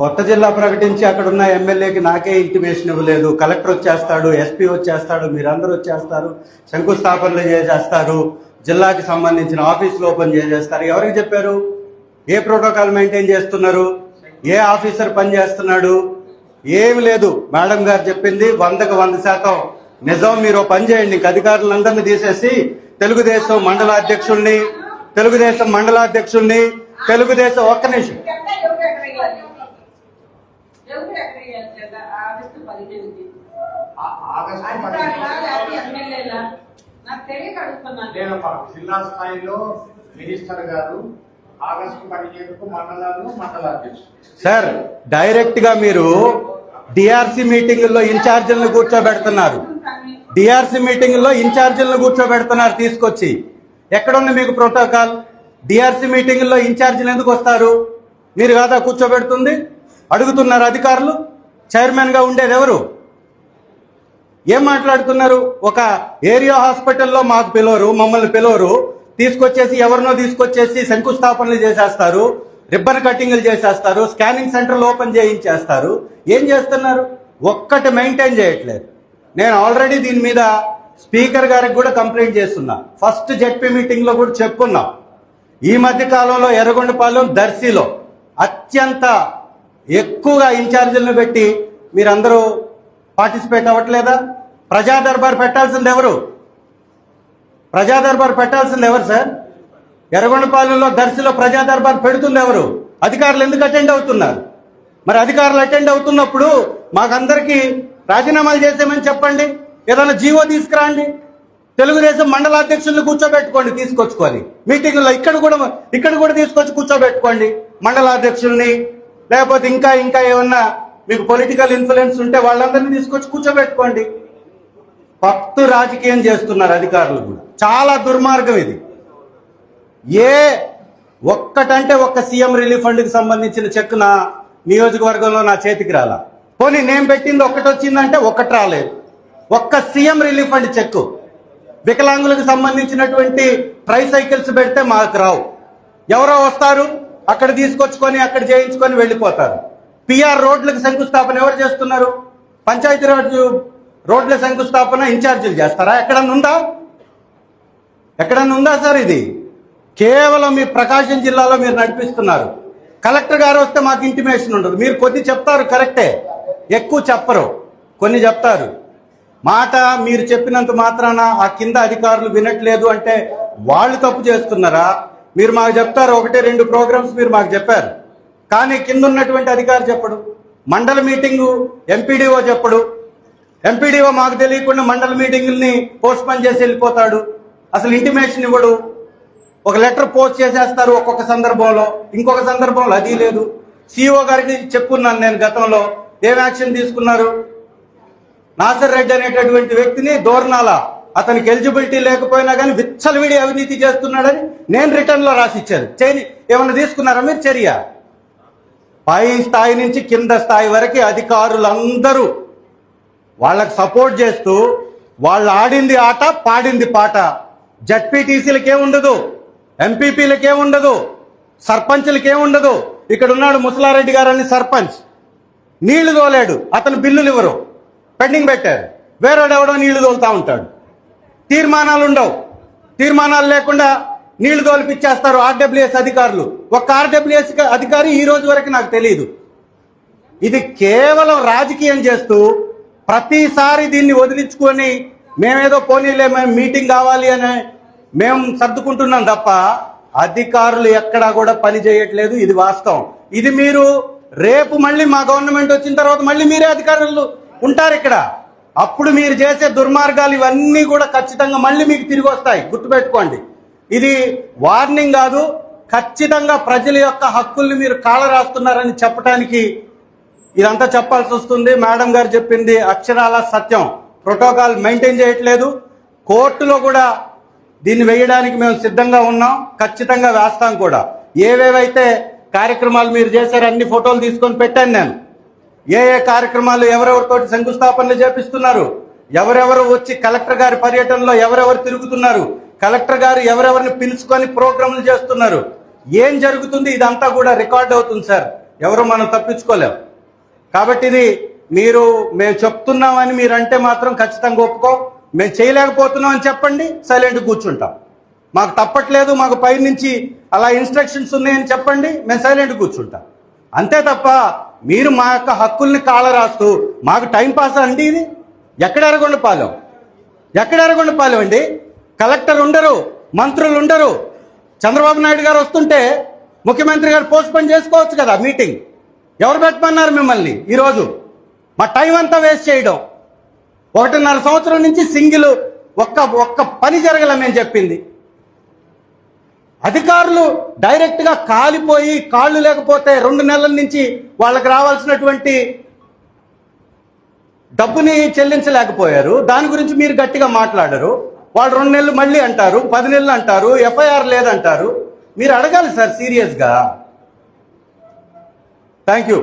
కొత్త జిల్లా ప్రకటించి అక్కడ ఉన్న ఎమ్మెల్యేకి నాకే ఇంటిమేషన్ ఇవ్వలేదు. కలెక్టర్ వచ్చేస్తాడు ఎస్పీ వచ్చేస్తాడు మీరందరూ వచ్చేస్తారు శంకుస్థాపనలు చేసేస్తారు జిల్లాకి సంబంధించిన ఆఫీసులు ఓపెన్ చేసేస్తారు. ఎవరికి చెప్పారు? ఏ ప్రోటోకాల్ మెయింటైన్ చేస్తున్నారు? ఏ ఆఫీసర్ పని చేస్తున్నాడు? ఏమి లేదు. మేడం గారు చెప్పింది వందకు వంద శాతం నిజం. మీరు పనిచేయండి పని చేయండి. ఇంక అధికారులందరినీ తీసేసి తెలుగుదేశం మండల అధ్యక్షుల్ని తెలుగుదేశం మండలాధ్యక్షుల్ని తెలుగుదేశం ఒక్క నిమిషం ఎక్కడ ఎవరు ఎక్కడ ఇవ్వాలి? ఎవరు ఎక్కడ ఇవ్వాలి కదా? ఆగస్టు పదిహేనుకి. నాకు తెలియక అడుగుతున్నాను. లేదమ్మా జిల్లా స్థాయిలో మినిస్టర్ గారు ఆగస్టు పదిహేనుకు మండలాలు మండలాధ్యక్షులు సార్ డైరెక్ట్గా మీరు డిఆర్సి మీటింగుల్లో ఇన్ఛార్జీలను కూర్చోబెడుతున్నారు. డిఆర్సి మీటింగుల్లో ఇన్ఛార్జీలను కూర్చోబెడుతున్నారు తీసుకొచ్చి. ఎక్కడుంది మీకు ప్రోటోకాల్? డిఆర్సి మీటింగుల్లో ఇన్ఛార్జీలు ఎందుకు వస్తారు? మీరు కాదా కూర్చోబెడుతుంది? అడుగుతున్నారు అధికారులు? చైర్మన్గా ఉండేది ఎవరు? ఏం మాట్లాడుతున్నారు? ఒక ఏరియా హాస్పిటల్లో మాకు పిలవరు మమ్మల్ని పిలవరు. తీసుకొచ్చేసి ఎవరినో తీసుకొచ్చేసి శంకుస్థాపనలు చేసేస్తారు రిబ్బన్ కటింగ్లు చేసేస్తారు స్కానింగ్ సెంటర్లు ఓపెన్ చేయించేస్తారు. ఏం చేస్తున్నారు? ఒక్కటి మెయింటైన్ చేయట్లేదు. నేను ఆల్రెడీ దీని మీద స్పీకర్ గారికి కూడా కంప్లైంట్ చేస్తున్నా. ఫస్ట్ జెడ్పీ మీటింగ్లో కూడా చెప్పుకున్నాం. ఈ మధ్య కాలంలో ఎర్రగొండపాలెం దర్శిలో అత్యంత ఎక్కువగా ఇన్ఛార్జీలను పెట్టి మీరందరూ పార్టిసిపేట్ అవ్వట్లేదా? ప్రజా దర్బార్ పెట్టాల్సింది ఎవరు? ప్రజా దర్బార్ పెట్టాల్సింది ఎవరు సార్? ఎర్రగొండపాలెంలో దర్శిలో ప్రజా దర్బార్ పెడుతుంది ఎవరు? అధికారులు ఎందుకు అటెండ్ అవుతున్నారు? మరి అధికారులు అటెండ్ అవుతున్నప్పుడు మాకందరికీ రాజీనామాలు చేసేమని చెప్పండి. ఏదైనా జీవో తీసుకురండి. తెలుగుదేశం మండల అధ్యక్షులను కూర్చోబెట్టుకోండి తీసుకొచ్చుకొని. మీటింగ్లో ఇక్కడ కూడా ఇక్కడ కూడా తీసుకొచ్చి కూర్చోబెట్టుకోండి మండల అధ్యక్షుల్ని. లేకపోతే ఇంకా ఇంకా ఏమన్నా మీకు పొలిటికల్ ఇన్ఫ్లుయెన్స్ ఉంటే వాళ్ళందరినీ తీసుకొచ్చి కూర్చోబెట్టుకోండి. పత్తు రాజకీయం చేస్తున్నారు అధికారులు కూడా. చాలా దుర్మార్గం ఇది. ఏ ఒక్కటంటే ఒక్క సీఎం రిలీఫ్ ఫండ్కి సంబంధించిన చెక్ నా నియోజకవర్గంలో నా చేతికి రాలా. పోనీ నేను పెట్టింది ఒక్కటి వచ్చిందంటే ఒక్కటి రాలేదు. ఒక్క సీఎం రిలీఫ్ ఫండ్ చెక్ వికలాంగులకు సంబంధించినటువంటి ట్రై సైకిల్స్ పెడితే మాకు రావు. ఎవరో వస్తారు? అక్కడ తీసుకొచ్చుకొని అక్కడ చేయించుకొని వెళ్ళిపోతారు. పిఆర్ రోడ్లకు శంకుస్థాపన ఎవరు చేస్తున్నారు? పంచాయతీరాజ్ రోడ్ల శంకుస్థాపన ఇన్ఛార్జీలు చేస్తారా? ఎక్కడన్నా ఉందా? ఎక్కడన్నా ఉందా సార్ ఇది? కేవలం మీ ప్రకాశం జిల్లాలో మీరు నడిపిస్తున్నారు. కలెక్టర్ గారు వస్తే మాకు ఇంటిమేషన్ ఉండదు. మీరు కొద్ది చెప్తారు కరెక్టే. ఎక్కువ చెప్పరు. కొన్ని చెప్తారు. మాట మీరు చెప్పినంత మాత్రాన ఆ కింద అధికారులు వినట్లేదు అంటే వాళ్ళు తప్పు చేస్తున్నారా? మీరు మాకు చెప్తారు ఒకటి రెండు ప్రోగ్రామ్స్ మీరు మాకు చెప్పారు. కానీ కింద ఉన్నటువంటి అధికారి చెప్పడు మండల మీటింగు ఎంపీడీఓ చెప్పడు. ఎంపీడీఓ మాకు తెలియకుండా మండల మీటింగుల్ని పోస్ట్ పని చేసి వెళ్ళిపోతాడు. అసలు ఇంటిమేషన్ ఇవ్వడు. ఒక లెటర్ పోస్ట్ చేసేస్తారు ఒక్కొక్క సందర్భంలో ఇంకొక సందర్భంలో అది లేదు. సిఇఓ గారికి చెప్పుకున్నాను నేను గతంలో ఏం యాక్షన్ తీసుకున్నారు? నాసర్ రెడ్డి అనేటటువంటి వ్యక్తిని దోర్నాల అతనికి ఎలిజిబిలిటీ లేకపోయినా కానీ విచ్చలవిడి అవినీతి చేస్తున్నాడని నేను రిటర్న్లో రాసిచ్చాను. చేయని ఏమన్నా తీసుకున్నారా మీరు చర్య? పై స్థాయి నుంచి కింద స్థాయి వరకు అధికారులందరూ వాళ్ళకి సపోర్ట్ చేస్తూ వాళ్ళు ఆడింది ఆట పాడింది పాట. జడ్పీటీసీలకే ఉండదు ఎంపీపీలకే ఉండదు సర్పంచ్లకే ఉండదు. ఇక్కడ ఉన్నాడు ముసలారెడ్డి గారు అని సర్పంచ్. నీళ్ళు తోలాడు అతను బిల్లులు ఇవ్వరు. పెండింగ్ పెట్టారు. వేరేడెవడో నీళ్ళు తోలుతా ఉంటాడు. తీర్మానాలు ఉండవు తీర్మానాలు లేకుండా నీళ్ళు తోలిపిచ్చేస్తారు ఆర్డబ్ల్యూఎస్ అధికారులు. ఒక్క ఆర్డబ్ల్యూఎస్ అధికారి ఈ రోజు వరకు నాకు తెలియదు ఇది కేవలం రాజకీయం చేస్తూ ప్రతిసారి దీన్ని వదిలించుకొని మేమేదో పోనీలే మేము మీటింగ్ కావాలి అని మేము సర్దుకుంటున్నాం తప్ప అధికారులు ఎక్కడా కూడా పని చేయట్లేదు. ఇది వాస్తవం. ఇది మీరు రేపు మళ్ళీ మా గవర్నమెంట్ వచ్చిన తర్వాత మళ్ళీ మీరే అధికారులు ఉంటారు ఇక్కడ. అప్పుడు మీరు చేసే దుర్మార్గాలు ఇవన్నీ కూడా ఖచ్చితంగా మళ్ళీ మీకు తిరిగి వస్తాయి. గుర్తుపెట్టుకోండి. ఇది వార్నింగ్ కాదు ఖచ్చితంగా ప్రజల యొక్క హక్కుల్ని మీరు కాల రాస్తున్నారని చెప్పడానికి ఇదంతా చెప్పాల్సి వస్తుంది. మేడం గారు చెప్పింది అక్షరాల సత్యం. ప్రోటోకాల్ మెయింటైన్ చేయట్లేదు. కోర్టులో కూడా దీన్ని వేయడానికి మేము సిద్ధంగా ఉన్నాం. ఖచ్చితంగా వేస్తాం కూడా. ఏవేవైతే కార్యక్రమాలు మీరు చేశారు అన్ని ఫోటోలు తీసుకొని పెట్టాను నేను. ఏ ఏ కార్యక్రమాలు ఎవరెవరితోటి శంకుస్థాపనలు చేపిస్తున్నారు? ఎవరెవరు వచ్చి కలెక్టర్ గారి పర్యటనలో ఎవరెవరు తిరుగుతున్నారు? కలెక్టర్ గారు ఎవరెవరిని పిలుచుకొని ప్రోగ్రాంలు చేస్తున్నారు? ఏం జరుగుతుంది? ఇదంతా కూడా రికార్డ్ అవుతుంది సార్. ఎవరు మనం తప్పించుకోలేం. కాబట్టి ఇది మీరు మేము చెప్తున్నామని మీరు అంటే మాత్రం ఖచ్చితంగా ఒప్పుకో. మేము చేయలేకపోతున్నాం అని చెప్పండి. సైలెంట్ కూర్చుంటాం. మాకు తప్పట్లేదు మాకు పైనుంచి అలా ఇన్స్ట్రక్షన్స్ ఉన్నాయని చెప్పండి. మేము సైలెంట్ కూర్చుంటాం. అంతే తప్ప మీరు మా యొక్క హక్కుల్ని కాల రాస్తూ మాకు టైం పాస్ అండి ఇది? ఎక్కడ ఎరగొండ పాలెం? ఎక్కడ ఎరగొండ పాలెం అండి? కలెక్టర్ ఉండరు మంత్రులు ఉండరు. చంద్రబాబు నాయుడు గారు వస్తుంటే ముఖ్యమంత్రి గారు పోస్ట్ పోన్ చేసుకోవచ్చు కదా మీటింగ్. ఎవరు పెట్టమన్నారు మిమ్మల్ని ఈరోజు? మా టైం అంతా వేస్ట్ చేయడం. ఒకటిన్నర సంవత్సరం నుంచి సింగిల్ ఒక్క ఒక్క పని జరగలే మేము చెప్పింది. అధికారులు డైరెక్ట్గా కాలిపోయి కాళ్ళు లేకపోతే రెండు నెలల నుంచి వాళ్ళకి రావాల్సినటువంటి డబ్బుని చెల్లించలేకపోయారు. దాని గురించి మీరు గట్టిగా మాట్లాడరు. వాళ్ళు రెండు నెలలు మళ్ళీ అంటారు పది నెలలు అంటారు ఎఫ్ఐఆర్ లేదంటారు. మీరు అడగాలి సార్ సీరియస్గా థ్యాంక్ యూ